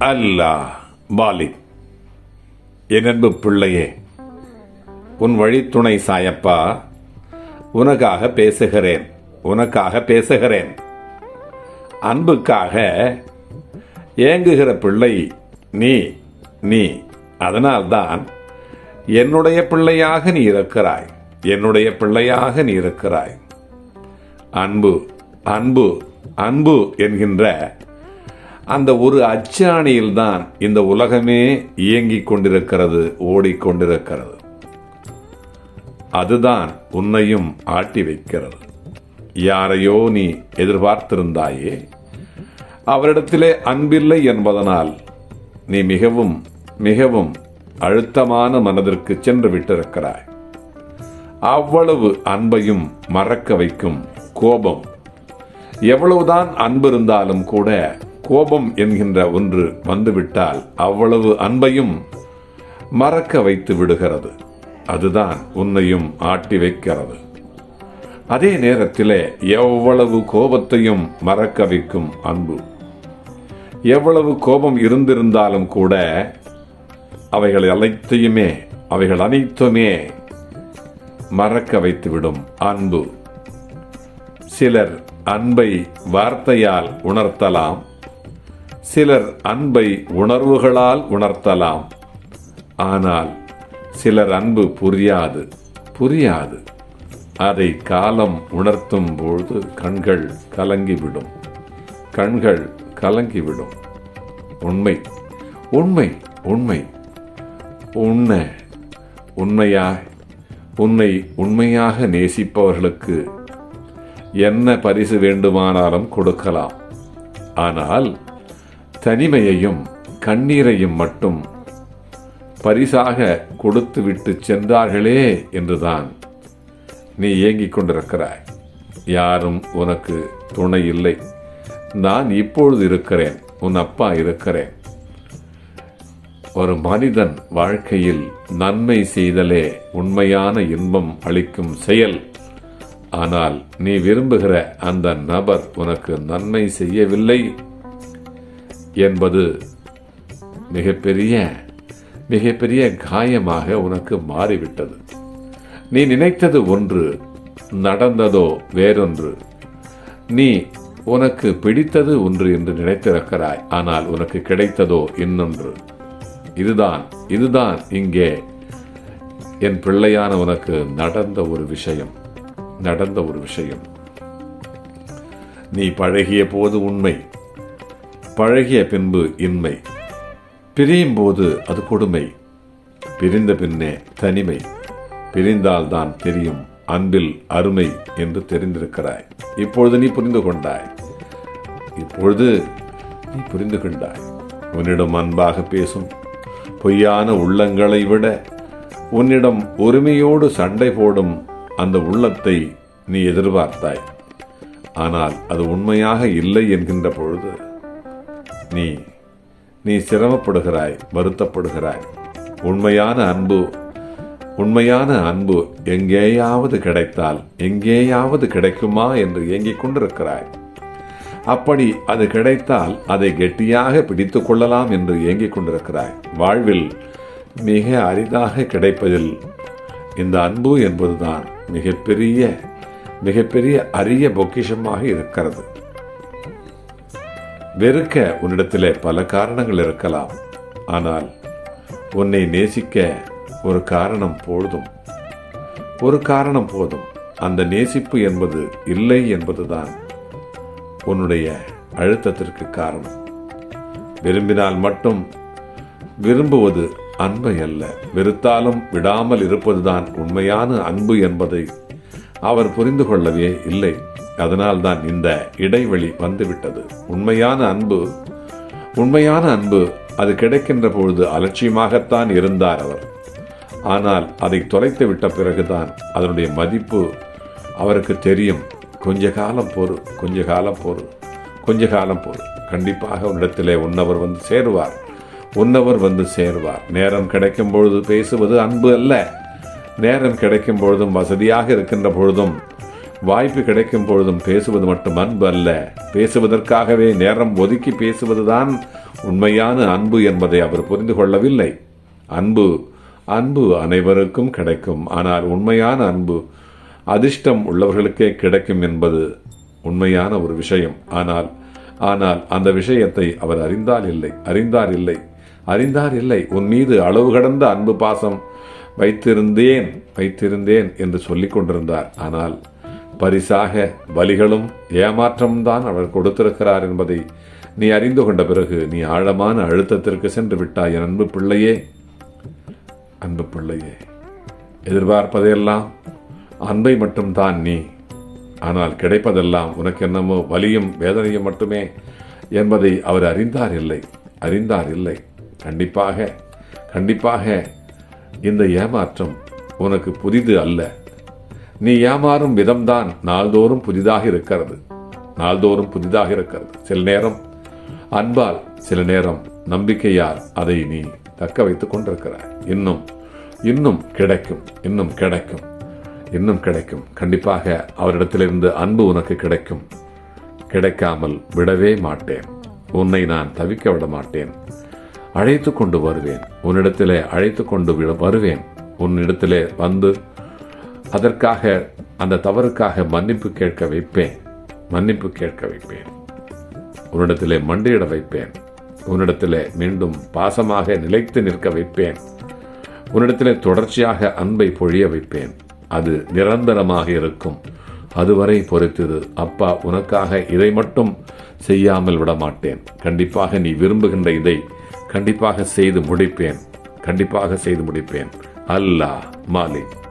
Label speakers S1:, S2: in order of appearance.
S1: அல்லா poly என் அன்பு பிள்ளையே உன் வழித்துணை சாயப்பா உனக்காக பேசுகிறேன் உனக்காக பேசுகிறேன். அன்புக்காக ஏங்குகிற பிள்ளை நீ நீ. அதனால்தான் என்னுடைய பிள்ளையாக நீ இருக்கிறாய் என்னுடைய பிள்ளையாக நீ இருக்கிறாய். அன்பு அன்பு அன்பு என்கின்ற அந்த ஒரு அச்சாணியில்தான் இந்த உலகமே இயங்கிக் கொண்டிருக்கிறது ஓடிக்கொண்டிருக்கிறது அதுதான் உன்னையும் ஆட்டி வைக்கிறது. யாரையோ நீ எதிர்பார்த்திருந்தாயே அவரிடத்திலே அன்பில்லை என்பதனால் நீ மிகவும் மிகவும் அழுத்தமான மனதிற்கு சென்று விட்டிருக்கிறாய். அவ்வளவு அன்பையும் மறக்க வைக்கும் கோபம். எவ்வளவுதான் அன்பு இருந்தாலும் கூட கோபம் என்கின்ற ஒன்று வந்துவிட்டால் அவ்வளவு அன்பையும் மறக்க வைத்து விடுகிறது. அதுதான் உன்னையும் ஆட்டி வைக்கிறது. அதே நேரத்திலே எவ்வளவு கோபத்தையும் மறக்க வைக்கும் அன்பு. எவ்வளவு கோபம் இருந்திருந்தாலும் கூட அவைகள் அனைத்தையுமே அவைகள் அனைத்துமே மறக்க வைத்துவிடும் அன்பு. சிலர் அன்பை வார்த்தையால் உணர்த்தலாம் சிலர் அன்பை உணர்வுகளால் உணர்த்தலாம். ஆனால் சிலர் அன்பு புரியாது புரியாது. அதை காலம் உணர்த்தும் பொழுது கண்கள் கலங்கிவிடும். கண்கள் கலங்கிவிடும். உண்மை உண்மை உண்மை. உன்னை உண்மையாய் உன்னை உண்மையாக நேசிப்பவர்களுக்கு என்ன பரிசு வேண்டுமானாலும் கொடுக்கலாம். ஆனால் தனிமையையும் கண்ணீரையும் மட்டும் பரிசாக கொடுத்து விட்டு சென்றார்களே என்றுதான் நீ ஏங்கிக் கொண்டிருக்கிறாய். யாரும் உனக்கு துணை இல்லை. நான் இப்பொழுது இருக்கிறேன். உன் அப்பா இருக்கிறேன். ஒரு மனிதன் வாழ்க்கையில் நன்மை செய்தலே உண்மையான இன்பம் அளிக்கும் செயல். ஆனால் நீ விரும்புகிற அந்த நபர் உனக்கு நன்மை செய்யவில்லை. என்பது மிகப்பெரிய மிகப்பெரிய காயமாக உனக்கு மாறிவிட்டது. நீ நினைத்தது ஒன்று நடந்ததோ வேறொன்று. நீ உனக்கு பிடித்தது ஒன்று என்று நினைத்திருக்கிறாய் ஆனால் உனக்கு கிடைத்ததோ இன்னொன்று. இதுதான் இதுதான் இங்கே என் பிள்ளையான உனக்கு நடந்த ஒரு விஷயம் நடந்த ஒரு விஷயம். நீ பழகிய போது உண்மை. பழகிய பின்பு இன்மை. பிரியும் போது அது கொடுமை. பிரிந்த பின்னே தனிமை. பிரிந்தால்தான் தெரியும் அன்பில் அருமை என்று தெரிந்திருக்கிறாய். இப்பொழுது நீ புரிந்து கொண்டாய். இப்பொழுது நீ புரிந்து கொண்டாய். உன்னிடம் அன்பாக பேசும் பொய்யான உள்ளங்களை விட உன்னிடம் உரிமையோடு சண்டை போடும் அந்த உள்ளத்தை நீ எதிர்பார்த்தாய். ஆனால் அது உண்மையாக இல்லை என்கின்ற பொழுது நீ நீ சிரமப்படுகிறாய் வருத்தப்படுகிறாய். உண்மையான அன்பு உண்மையான அன்பு எங்கேயாவது கிடைத்தால் எங்கேயாவது கிடைக்குமா என்று ஏங்கிக் கொண்டிருக்கிறாய். அப்படி அது கிடைத்தால் அதை கெட்டியாக பிடித்துக் கொள்ளலாம் என்று ஏங்கிக் கொண்டிருக்கிறாய். வாழ்வில் மிக அரிதாக கிடைப்பதில் இந்த அன்பு என்பதுதான் மிகப்பெரிய மிகப்பெரிய அரிய பொக்கிஷமாக இருக்கிறது. வெறுக்க உன்னிடத்திலே பல காரணங்கள் இருக்கலாம். ஆனால் உன்னை நேசிக்க ஒரு காரணம் போதும். ஒரு காரணம் போதும். அந்த நேசிப்பு என்பது இல்லை என்பதுதான் உன்னுடைய அழுத்தத்திற்கு காரணம். விரும்பினால் மட்டும் விரும்புவது அன்பை அல்ல. வெறுத்தாலும் விடாமல் இருப்பதுதான் உண்மையான அன்பு என்பதை அவர் புரிந்து கொள்ளவே இல்லை. அதனால்தான் இந்த இடைவெளி வந்துவிட்டது. உண்மையான அன்பு உண்மையான அன்பு அது கிடைக்கின்ற பொழுது அலட்சியமாகத்தான் இருந்தார் அவர். ஆனால் அதை தொலைத்து விட்ட பிறகுதான் அதனுடைய மதிப்பு அவருக்கு தெரியும். கொஞ்ச காலம் பொறு கொஞ்ச காலம் பொறு கொஞ்ச காலம் பொறு கண்டிப்பாக உன்னிடத்திலே உன்னவர் வந்து சேருவார். உன்னவர் வந்து சேருவார். நேரம் கிடைக்கும் பொழுது பேசுவது அன்பு அல்ல. நேரம் கிடைக்கும் பொழுதும் வசதியாக இருக்கின்ற பொழுதும் வாய்ப்பு கிடைக்கும் பொழுதும் பேசுவது மட்டும் அன்பு அல்ல. பேசுவதற்காகவே நேரம் ஒதுக்கி பேசுவதுதான் உண்மையான அன்பு என்பதை அவர் புரிந்து கொள்ளவில்லை. அன்பு அன்பு அனைவருக்கும் கிடைக்கும். ஆனால் உண்மையான அன்பு அதிர்ஷ்டம் உள்ளவர்களுக்கே கிடைக்கும் என்பது உண்மையான ஒரு விஷயம். ஆனால் ஆனால் அந்த விஷயத்தை அவர் அறிந்தால் இல்லை. அறிந்தார் இல்லை. அறிந்தார் இல்லை. உன் மீது அளவு கடந்த அன்பு பாசம் வைத்திருந்தேன் வைத்திருந்தேன் என்று சொல்லிக் கொண்டிருந்தார். ஆனால் பரிசாக வலிகளும் ஏமாற்றமும் தான் அவர் கொடுத்திருக்கிறார் என்பதை நீ அறிந்து கொண்ட பிறகு நீ ஆழமான அழுத்தத்திற்கு சென்று விட்டாய் என் அன்பு பிள்ளையே. அன்பு பிள்ளையே எதிர்பார்ப்பதையெல்லாம் அன்பை மட்டும்தான் நீ. ஆனால் கிடைப்பதெல்லாம் உனக்கு என்னமோ வலியும் வேதனையும் மட்டுமே என்பதை அவர் அறிந்தார் இல்லை அறிந்தார் இல்லை. கண்டிப்பாக கண்டிப்பாக இந்த ஏமாற்றம் உனக்கு புதிது அல்ல. நீ ஏமாறும் விதம்தான் நாள்தோறும் புதிதாக இருக்கிறது. நாள்தோறும் புதிதாக இருக்கிறது. சில நேரம் அன்பால் சில நேரம் நம்பிக்கையால் அதை நீ தக்க வைத்துக் கொண்டிருக்கிறாய். இன்னும் இன்னும் கிடைக்கும் இன்னும் கிடைக்கும் இன்னும் கிடைக்கும். கண்டிப்பாக அவரிடத்திலிருந்து அன்பு உனக்கு கிடைக்கும். கிடைக்காமல் விடவே மாட்டேன். உன்னை நான் தவிக்க விட மாட்டேன். அழைத்து கொண்டு வருவேன். உன்னிடத்திலே அழைத்து கொண்டு விட வருவேன். உன்னிடத்திலே வந்து அதற்காக அந்த தவறுக்காக மன்னிப்பு கேட்க வைப்பேன். மன்னிப்பு கேட்க வைப்பேன். உன்னிடத்திலே மண்டியிட வைப்பேன். உன்னிடத்திலே மீண்டும் பாசமாக நிலைத்து நிற்க வைப்பேன். உன்னிடத்திலே தொடர்ச்சியாக அன்பை பொழிய வைப்பேன். அது நிரந்தரமாக இருக்கும். அதுவரை பொறுத்தது அப்பா உனக்காக இதை மட்டும் செய்யாமல் விட மாட்டேன் கண்டிப்பாக நீ விரும்புகின்ற இதை கண்டிப்பாக செய்து முடிப்பேன். கண்டிப்பாக செய்து முடிப்பேன். அல்லாஹ் மாலிக்.